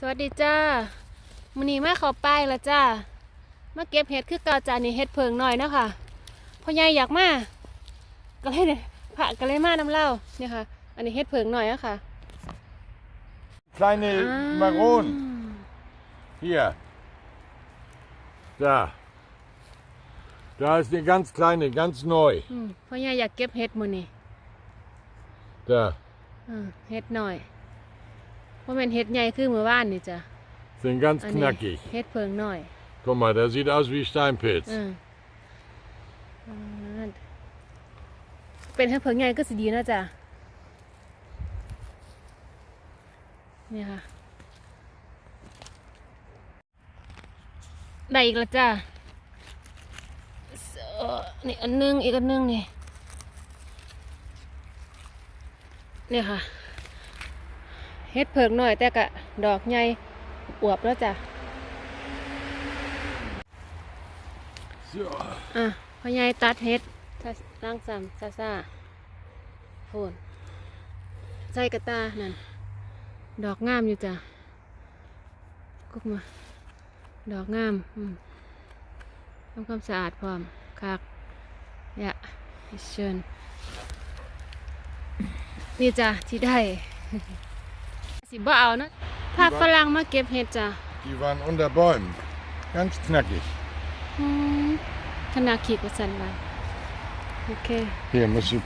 สวัสดีจ้ามื้อนี้มาเขาป้ายแล้วจ้ามาเก็บเห็ดคือเก่าจ้านี่เห็ดเพิงหน่อยเนาะค่ะพ่อใหญ่อยากมาก็เลยเนี่ยพระก็เลยมาน้ำเล่าเนี่ยค่ะ อันนี้เห็ดเพิงหน่อยอะค่ะ Kleine อ่า Maron. Hier. Da. Da ist eine ganz kleine, ganz neu. อืมพ่อใหญ่อยากเก็บเห็ดมื้อนี้ Da. อืมเห็ดหน่อย ว่าเป็นเห็ดใหญ่คือเมื่อวานนี่จ้ะ Sind ganz อันนี้ knackig. เห็ดเพิงหน่อย Guck mal, der sieht aus wie Steinpilz. อืมอ่าเป็นเห็ดเพิงใหญ่ก็สิดีเนาะจ้ะนี่ค่ะ ได้อีกแล้วจ้านี่อันหนึงอีกอันหนึงนี่นี่ค่ะ เฮ็ดเพิงหน่อยแต่กะดอกใหญ่อวบแล้วจ้ะอะพ่อใหญ่ตัดเฮ็ดถ้าล้างซ้ำซาซาโฟนใส่กระตานั่นดอกงามอยู่จ้ะกุ๊กมา ดอกงามอืมทำความสะอาดพร้อมคักยะเชิญนี่จ้ะที่ได้ สิบ่เอานะถ้าฝรั่งมาเก็บเห็ดจ้ะ Die waren unter Bäumen. Ganz knackig. อืมขนาดขีดประสันไว้โอเค Hier musst du